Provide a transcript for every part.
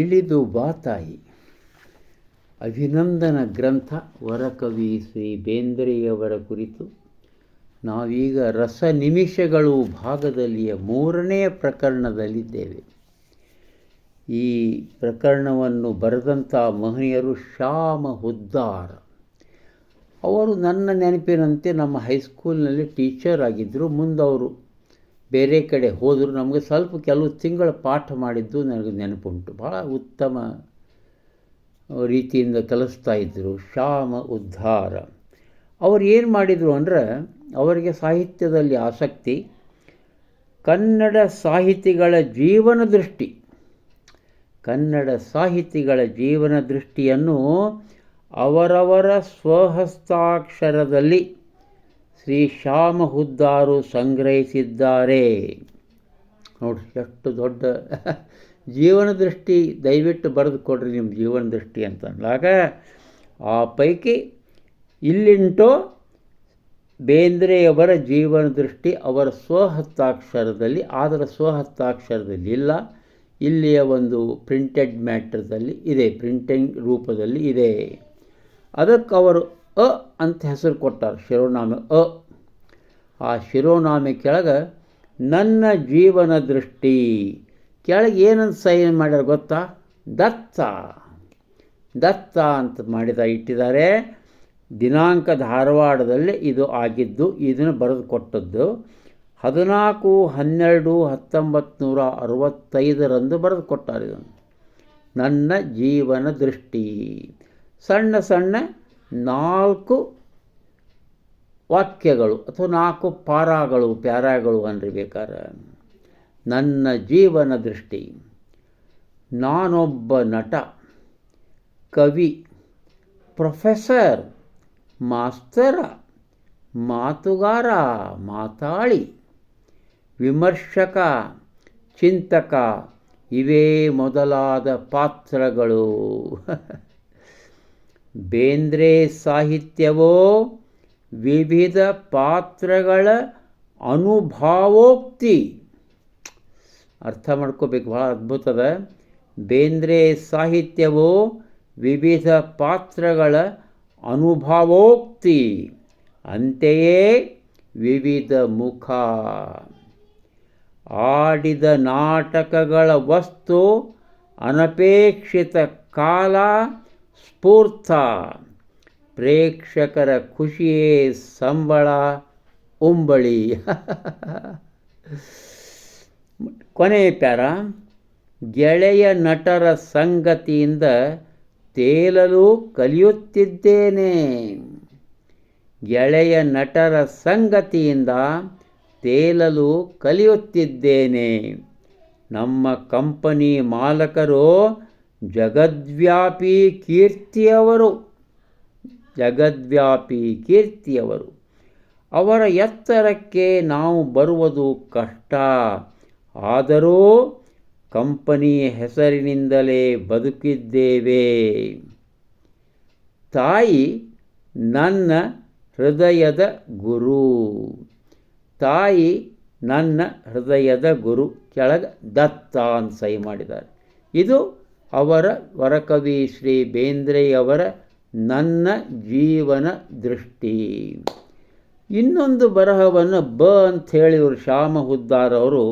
ಇಳಿದು ಬಾತಾಯಿ ಅಭಿನಂದನ ಗ್ರಂಥ ವರಕವಿ ಶ್ರೀ ಬೇಂದ್ರೆಯವರ ಕುರಿತು ನಾವೀಗ ರಸ ನಿಮಿಷಗಳು ಭಾಗದಲ್ಲಿಯ ಮೂರನೆಯ ಪ್ರಕರಣದಲ್ಲಿದ್ದೇವೆ. ಈ ಪ್ರಕರಣವನ್ನು ಬರೆದಂಥ ಮಹನೀಯರು ಶ್ಯಾಮ ಹುದ್ದಾರ. ಅವರು ನನ್ನ ನೆನಪಿನಂತೆ ನಮ್ಮ ಹೈಸ್ಕೂಲ್ನಲ್ಲಿ ಟೀಚರ್ ಆಗಿದ್ದರು. ಮುಂದವರು ಬೇರೆ ಕಡೆ ಹೋದರೂ ನಮಗೆ ಸ್ವಲ್ಪ ಕೆಲವು ತಿಂಗಳ ಪಾಠ ಮಾಡಿದ್ದು ನನಗೆ ನೆನಪುಂಟು. ಭಾಳ ಉತ್ತಮ ರೀತಿಯಿಂದ ಕಲಿಸ್ತಾ ಇದ್ದರು. ಶ್ಯಾಮ ಉದ್ಧಾರ. ಅವರು ಏನು ಮಾಡಿದರು ಅಂದರೆ, ಅವರಿಗೆ ಸಾಹಿತ್ಯದಲ್ಲಿ ಆಸಕ್ತಿ, ಕನ್ನಡ ಸಾಹಿತಿಗಳ ಜೀವನ ದೃಷ್ಟಿ. ಕನ್ನಡ ಸಾಹಿತಿಗಳ ಜೀವನ ದೃಷ್ಟಿಯನ್ನು ಅವರವರ ಸ್ವಹಸ್ತಾಕ್ಷರದಲ್ಲಿ ಶ್ರೀ ಶ್ಯಾಮ ಹುದ್ದಾರು ಸಂಗ್ರಹಿಸಿದ್ದಾರೆ. ನೋಡಿ ಎಷ್ಟು ದೊಡ್ಡ ಜೀವನ ದೃಷ್ಟಿ. ದಯವಿಟ್ಟು ಬರೆದು ಕೊಡ್ರಿ ನಿಮ್ಮ ಜೀವನ ದೃಷ್ಟಿ ಅಂತ ಅಂದಾಗ ಆ ಪೈಕಿ ಇಲ್ಲಿಂಟೋ ಬೇಂದ್ರೆಯವರ ಜೀವನ ದೃಷ್ಟಿ ಅವರ ಸ್ವಹತ್ತಾಕ್ಷರದಲ್ಲಿ ಆದರೆ ಸ್ವಹತ್ತಾಕ್ಷರದಲ್ಲಿ ಇಲ್ಲ. ಇಲ್ಲಿಯ ಒಂದು ಪ್ರಿಂಟೆಡ್ ಮ್ಯಾಟ್ರದಲ್ಲಿ ಇದೆ ಪ್ರಿಂಟಿಂಗ್ ರೂಪದಲ್ಲಿ ಇದೆ. ಅದಕ್ಕೆ ಅವರು ಅ ಅಂತ ಹೆಸರು ಕೊಟ್ಟಾರೆ ಶಿರೋನಾಮೆ ಅ. ಆ ಶಿರೋನಾಮೆ ಕೆಳಗೆ ನನ್ನ ಜೀವನ ದೃಷ್ಟಿ. ಕೆಳಗೆ ಏನಂತ ಸೈನ್ ಮಾಡ್ಯಾರ ಗೊತ್ತಾ? ದತ್ತ. ದತ್ತ ಅಂತ ಮಾಡಿದ ಇಟ್ಟಿದ್ದಾರೆ. ದಿನಾಂಕ ಧಾರವಾಡದಲ್ಲಿ ಇದು ಆಗಿದ್ದು, ಇದನ್ನು ಬರೆದು ಕೊಟ್ಟದ್ದು. ಹದಿನಾಲ್ಕು, ಹನ್ನೆರಡು ಹತ್ತೊಂಬತ್ತು ನೂರ ಅರವತ್ತೈದರಂದು ಬರೆದು ಕೊಟ್ಟಾರೆ ಇದನ್ನು. ನನ್ನ ಜೀವನ ದೃಷ್ಟಿ. ಸಣ್ಣ ಸಣ್ಣ ನಾಲ್ಕು ವಾಕ್ಯಗಳು ಅಥವಾ ನಾಲ್ಕು ಪಾರಾಗಳು, ಪ್ಯಾರಾಗಳು ಅನ್ರಿ ಬೇಕಾದ್ರೆ, ನನ್ನ ಜೀವನ ದೃಷ್ಟಿ, ನಾನೊಬ್ಬ ನಟ, ಕವಿ, ಪ್ರೊಫೆಸರ್, ಮಾಸ್ತರ, ಮಾತುಗಾರ, ಮಾತಾಳಿ, ವಿಮರ್ಶಕ, ಚಿಂತಕ, ಇವೇ ಮೊದಲಾದ ಪಾತ್ರಗಳು. ಬೇಂದ್ರೆ ಸಾಹಿತ್ಯವೋ ವಿವಿಧ ಪಾತ್ರಗಳ ಅನುಭಾವೋಕ್ತಿ. ಅರ್ಥ ಮಾಡ್ಕೋಬೇಕು ಭಾಳ ಅದ್ಭುತದ ಬೇಂದ್ರೆ ಸಾಹಿತ್ಯವೋ ವಿವಿಧ ಪಾತ್ರಗಳ ಅನುಭಾವೋಕ್ತಿ. ಅಂತೆಯೇ ವಿವಿಧ ಮುಖ. ಆಡಿದ ನಾಟಕಗಳ ವಸ್ತು, ಅನಪೇಕ್ಷಿತ ಕಾಲ ಸ್ಫೂರ್ತ ಪ್ರೇಕ್ಷಕರ ಖುಷಿಯೇ ಸಂಬಳ ಉಂಬಳಿ. ಕೊನೆಯ ಪ್ಯಾರ, ಗೆಳೆಯ ನಟರ ಸಂಗತಿಯಿಂದ ತೇಲಲು ಕಲಿಯುತ್ತಿದ್ದೇನೆ. ಗೆಳೆಯ ನಟರ ಸಂಗತಿಯಿಂದ ತೇಲಲು ಕಲಿಯುತ್ತಿದ್ದೇನೆ. ನಮ್ಮ ಕಂಪನಿ ಮಾಲಕರು ಜಗದ್ವ್ಯಾಪಿ ಕೀರ್ತಿಯವರು ಜಗದ್ವ್ಯಾಪಿ ಕೀರ್ತಿಯವರು. ಅವರ ಎತ್ತರಕ್ಕೆ ನಾವು ಬರುವುದು ಕಷ್ಟ. ಆದರೂ ಕಂಪನಿ ಹೆಸರಿನಿಂದಲೇ ಬದುಕಿದ್ದೇವೆ. ತಾಯಿ ನನ್ನ ಹೃದಯದ ಗುರು. ತಾಯಿ ನನ್ನ ಹೃದಯದ ಗುರು. ಕೆಳಗೆ ದತ್ತ ಅಂತ ಸಹಿ ಮಾಡಿದ್ದಾರೆ. ಇದು ಅವರ ವರಕವಿ ಶ್ರೀ ಬೇಂದ್ರೆಯವರ ನನ್ನ ಜೀವನ ದೃಷ್ಟಿ. ಇನ್ನೊಂದು ಬರಹವನ್ನು ಬ ಅಂಥೇಳಿ ಇವರು ಶ್ಯಾಮ ಹುದ್ದಾರ್ ಅವರು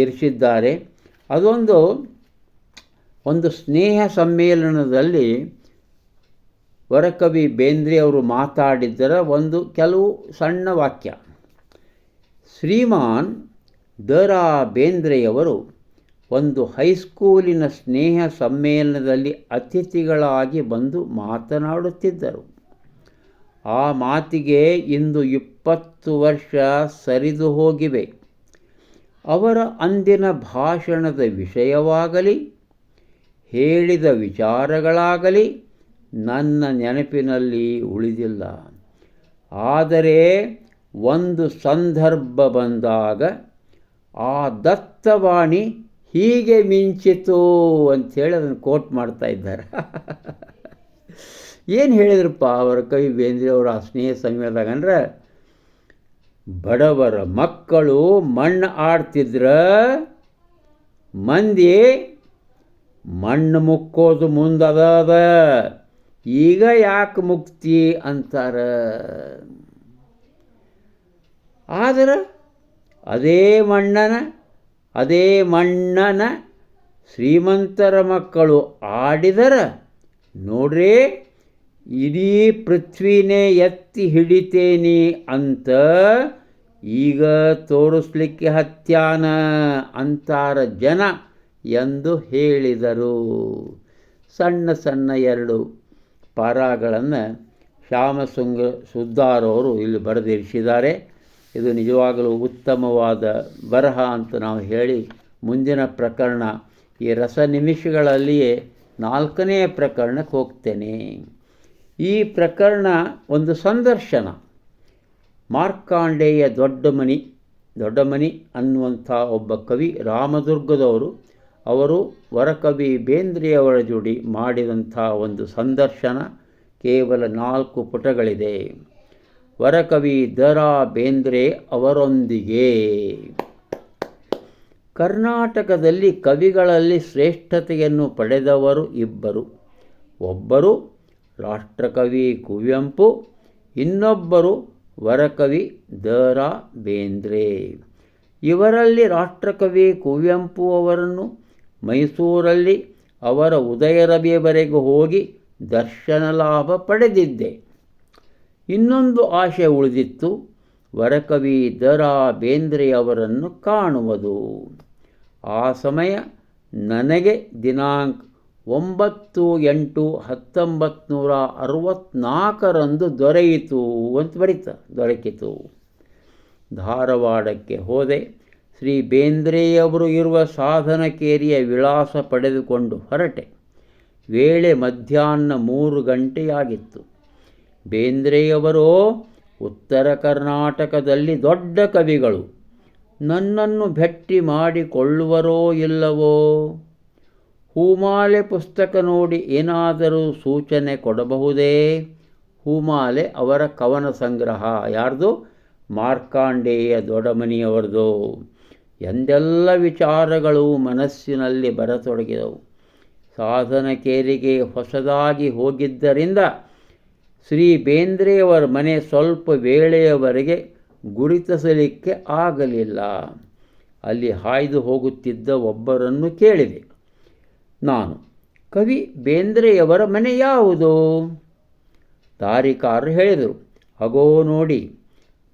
ಇರಿಸಿದ್ದಾರೆ. ಅದೊಂದು, ಒಂದು ಸ್ನೇಹ ಸಮ್ಮೇಳನದಲ್ಲಿ ವರಕವಿ ಬೇಂದ್ರೆಯವರು ಮಾತಾಡಿದ್ದರ ಒಂದು ಕೆಲವು ಸಣ್ಣ ವಾಕ್ಯ. ಶ್ರೀಮಾನ್ ದ ರಾ ಬೇಂದ್ರೆಯವರು ಒಂದು ಹೈಸ್ಕೂಲಿನ ಸ್ನೇಹ ಸಮ್ಮೇಳನದಲ್ಲಿ ಅತಿಥಿಗಳಾಗಿ ಬಂದು ಮಾತನಾಡುತ್ತಿದ್ದರು. ಆ ಮಾತಿಗೆ ಇಂದು ಇಪ್ಪತ್ತು ವರ್ಷ ಸರಿದು ಹೋಗಿವೆ. ಅವರ ಅಂದಿನ ಭಾಷಣದ ವಿಷಯವಾಗಲಿ, ಹೇಳಿದ ವಿಚಾರಗಳಾಗಲಿ ನನ್ನ ನೆನಪಿನಲ್ಲಿ ಉಳಿದಿಲ್ಲ. ಆದರೆ ಒಂದು ಸಂದರ್ಭ ಬಂದಾಗ ಆ ದತ್ತವಾಣಿ ಹೀಗೆ ಮಿಂಚಿತು ಅಂಥೇಳಿ ಅದನ್ನು ಕೋಟ್ ಮಾಡ್ತಾ ಇದ್ದಾರೆ. ಏನು ಹೇಳಿದ್ರಪ್ಪ ಅವರ ಕವಿ ಬೇಂದ್ರೆ ಅವರ ಆ ಸ್ನೇಹ ಸಮಯದಾಗ ಅಂದ್ರೆ, ಬಡವರ ಮಕ್ಕಳು ಮಣ್ಣು ಆಡ್ತಿದ್ರ, ಮಂದಿ ಮಣ್ಣು ಮುಕ್ಕೋದು ಮುಂದದ ಈಗ ಯಾಕೆ ಮುಕ್ತಿ ಅಂತಾರ. ಆದ್ರೆ ಅದೇ ಮಣ್ಣನ ಅದೇ ಮಣ್ಣನ ಶ್ರೀಮಂತರ ಮಕ್ಕಳು ಆಡಿದರ ನೋಡ್ರಿ, ಇಡೀ ಪೃಥ್ವಿನೇ ಎತ್ತಿ ಹಿಡಿತೇನಿ ಅಂತ ಈಗ ತೋರಿಸ್ಲಿಕ್ಕೆ ಹತ್ಯಾನ ಅಂತಾರ ಜನ ಎಂದು ಹೇಳಿದರು. ಸಣ್ಣ ಸಣ್ಣ ಎರಡು ಪಾರಾಗಳನ್ನು ಶ್ಯಾಮಸುಂಗ ಸುದ್ದಾರವರು ಇಲ್ಲಿ ಬರೆದಿರಿಸಿದ್ದಾರೆ. ಇದು ನಿಜವಾಗಲೂ ಉತ್ತಮವಾದ ಬರಹ ಅಂತ ನಾವು ಹೇಳಿ ಮುಂದಿನ ಪ್ರಕರಣ ಈ ರಸ ನಿಮಿಷಗಳಲ್ಲಿಯೇ ನಾಲ್ಕನೆಯ ಪ್ರಕರಣಕ್ಕೆ ಹೋಗ್ತೇನೆ. ಈ ಪ್ರಕರಣ ಒಂದು ಸಂದರ್ಶನ. ಮಾರ್ಕಾಂಡೇಯ ದೊಡ್ಡಮನಿ ದೊಡ್ಡಮನಿ ಅನ್ನುವಂಥ ಒಬ್ಬ ಕವಿ ರಾಮದುರ್ಗದವರು, ಅವರು ವರಕವಿ ಬೇಂದ್ರೆಯವರ ಜೋಡಿ ಮಾಡಿದಂಥ ಒಂದು ಸಂದರ್ಶನ ಕೇವಲ ನಾಲ್ಕು ಪುಟಗಳಿದೆ. ವರಕವಿ ದ ರಾ ಬೇಂದ್ರೆ ಅವರೊಂದಿಗೆ. ಕರ್ನಾಟಕದಲ್ಲಿ ಕವಿಗಳಲ್ಲಿ ಶ್ರೇಷ್ಠತೆಯನ್ನು ಪಡೆದವರು ಇಬ್ಬರು. ಒಬ್ಬರು ರಾಷ್ಟ್ರಕವಿ ಕುವೆಂಪು, ಇನ್ನೊಬ್ಬರು ವರಕವಿ ದ ರಾ ಬೇಂದ್ರೆ ಇವರಲ್ಲಿ ರಾಷ್ಟ್ರಕವಿ ಕುವೆಂಪು ಅವರನ್ನು ಮೈಸೂರಲ್ಲಿ ಅವರ ಉದಯರವಿಯವರೆಗೂ ಹೋಗಿ ದರ್ಶನ ಲಾಭ ಪಡೆದಿದ್ದೆ. ಇನ್ನೊಂದು ಆಶೆ ಉಳಿದಿತ್ತು, ವರಕವಿ ದರಾ ಬೇಂದ್ರೆಯವರನ್ನು ಕಾಣುವುದು. ಆ ಸಮಯ ನನಗೆ ದಿನಾಂಕ ಒಂಬತ್ತು ಎಂಟು ಹತ್ತೊಂಬತ್ತು ನೂರ ಅರವತ್ತ್ನಾಲ್ಕರಂದು ದೊರೆಯಿತು ಅಂತ ಬರೀತ, ದೊರಕಿತು. ಧಾರವಾಡಕ್ಕೆ ಹೋದೆ, ಶ್ರೀ ಬೇಂದ್ರೆಯವರು ಇರುವ ಸಾಧನಕೇರಿಯ ವಿಳಾಸ ಪಡೆದುಕೊಂಡು ಹೊರಟೆ. ವೇಳೆ ಮಧ್ಯಾಹ್ನ ಮೂರು ಗಂಟೆಯಾಗಿತ್ತು. ಬೇಂದ್ರೆಯವರೋ ಉತ್ತರ ಕರ್ನಾಟಕದಲ್ಲಿ ದೊಡ್ಡ ಕವಿಗಳು. ನನ್ನನ್ನು ಭೇಟಿ ಮಾಡಿಕೊಳ್ಳುವರೋ ಇಲ್ಲವೋ? ಹೂಮಾಲೆ ಪುಸ್ತಕ ನೋಡಿ ಏನಾದರೂ ಸೂಚನೆ ಕೊಡಬಹುದೇ? ಹೂಮಾಲೆ ಅವರ ಕವನ ಸಂಗ್ರಹ. ಯಾರ್ದು? ಮಾರ್ಕಾಂಡೇಯ ದೊಡಮನಿಯವರದು. ಎಂದೆಲ್ಲ ವಿಚಾರಗಳು ಮನಸ್ಸಿನಲ್ಲಿ ಬರತೊಡಗಿದವು. ಸಾಧನಕೇರಿಗೆ ಹೊಸದಾಗಿ ಹೋಗಿದ್ದರಿಂದ ಶ್ರೀ ಬೇಂದ್ರೆಯವರ ಮನೆ ಸ್ವಲ್ಪ ವೇಳೆಯವರೆಗೆ ಗುರುತಿಸಲಿಕ್ಕೆ ಆಗಲಿಲ್ಲ. ಅಲ್ಲಿ ಹಾಯ್ದು ಹೋಗುತ್ತಿದ್ದ ಒಬ್ಬರನ್ನು ಕೇಳಿದೆ. ನಾನು, ಕವಿ ಬೇಂದ್ರೆಯವರ ಮನೆ ಯಾವುದು? ತಾರಿಕಾರರು ಹೇಳಿದರು. ಅಗೋ ನೋಡಿ,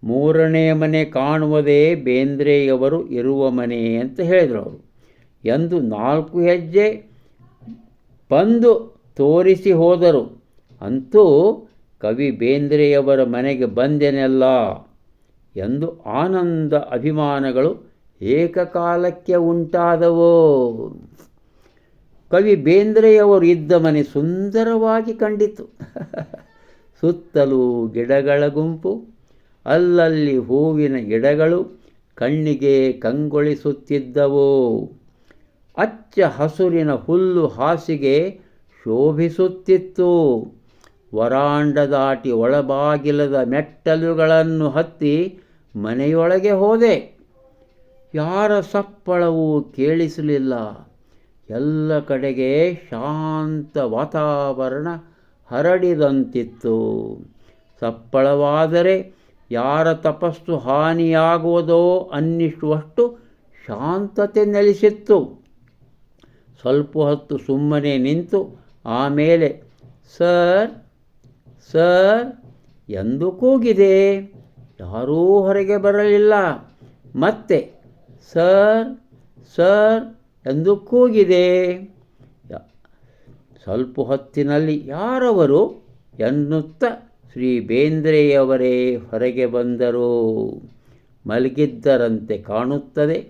ಮೂರನೇ ಮನೆ ಕಾಣುವುದೇ ಬೇಂದ್ರೆಯವರು ಇರುವ ಮನೆ ಅಂತ ಹೇಳಿದರು ಅವರು. ಎಂದು ನಾಲ್ಕು ಹೆಜ್ಜೆ ಬಂದು ತೋರಿಸಿ ಹೋದರು. ಅಂತೂ ಕವಿ ಬೇಂದ್ರೆಯವರ ಮನೆಗೆ ಬಂದೆನೆಲ್ಲ ಎಂದು ಆನಂದ ಅಭಿಮಾನಗಳು ಏಕಕಾಲಕ್ಕೆ ಉಂಟಾದವೋ. ಕವಿ ಬೇಂದ್ರೆಯವರು ಇದ್ದ ಮನೆ ಸುಂದರವಾಗಿ ಕಂಡಿತು. ಸುತ್ತಲೂ ಗಿಡಗಳ ಗುಂಪು, ಅಲ್ಲಲ್ಲಿ ಹೂವಿನ ಗಿಡಗಳು ಕಣ್ಣಿಗೆ ಕಂಗೊಳಿಸುತ್ತಿದ್ದವು. ಅಚ್ಚ ಹಸುರಿನ ಹುಲ್ಲು ಹಾಸಿಗೆ ಶೋಭಿಸುತ್ತಿತ್ತು. ವರಾಂಡ ದಾಟಿ ಒಳಬಾಗಿಲದ ಮೆಟ್ಟಲುಗಳನ್ನು ಹತ್ತಿ ಮನೆಯೊಳಗೆ ಹೋದೆ. ಯಾರ ಸಪ್ಪಳವೂ ಕೇಳಿಸಲಿಲ್ಲ. ಎಲ್ಲ ಕಡೆಗೆ ಶಾಂತ ವಾತಾವರಣ ಹರಡಿದಂತಿತ್ತು. ಸಪ್ಪಳವಾದರೆ ಯಾರ ತಪಸ್ಸು ಹಾನಿಯಾಗುವುದೋ ಅನ್ನಿಸುವಷ್ಟು ಶಾಂತತೆ ನೆಲೆಸಿತ್ತು. ಸ್ವಲ್ಪ ಹೊತ್ತು ಸುಮ್ಮನೆ ನಿಂತು ಆಮೇಲೆ, ಸರ್ ಸರ್, ಎಂದು ಕೂಗಿದೆ. ಯಾರೂ ಹೊರಗೆ ಬರಲಿಲ್ಲ. ಮತ್ತೆ, ಸರ್ ಸರ್, ಎಂದು ಕೂಗಿದೆ. ಸ್ವಲ್ಪ ಹೊತ್ತಿನಲ್ಲಿ ಯಾರವರು ಎನ್ನುತ್ತ ಶ್ರೀ ಬೇಂದ್ರೆಯವರೇ ಹೊರಗೆ ಬಂದರು. ಮಲಗಿದ್ದರಂತೆ ಕಾಣುತ್ತದೆ.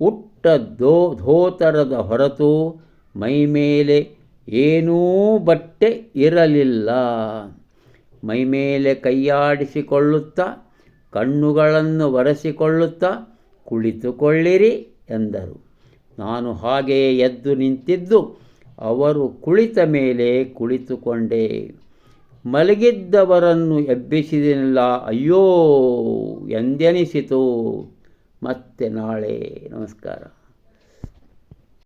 ಉಟ್ಟ ದೋ, ಧೋತರದ ಹೊರತು ಮೈಮೇಲೆ ಏನೂ ಬಟ್ಟೆ ಇರಲಿಲ್ಲ. ಮೈಮೇಲೆ ಕೈಯಾಡಿಸಿಕೊಳ್ಳುತ್ತಾ, ಕಣ್ಣುಗಳನ್ನು ಒರೆಸಿಕೊಳ್ಳುತ್ತಾ ಕುಳಿತುಕೊಳ್ಳಿರಿ ಎಂದರು. ನಾನು ಹಾಗೆಯೇ ಎದ್ದು ನಿಂತಿದ್ದು, ಅವರು ಕುಳಿತ ಮೇಲೆ ಕುಳಿತುಕೊಂಡೆ. ಮಲಗಿದ್ದವರನ್ನು ಎಬ್ಬಿಸಿದಿಲ್ಲ ಅಯ್ಯೋ ಎಂದೆನಿಸಿತು. ಮತ್ತೆ ನಾಳೆ ನಮಸ್ಕಾರ.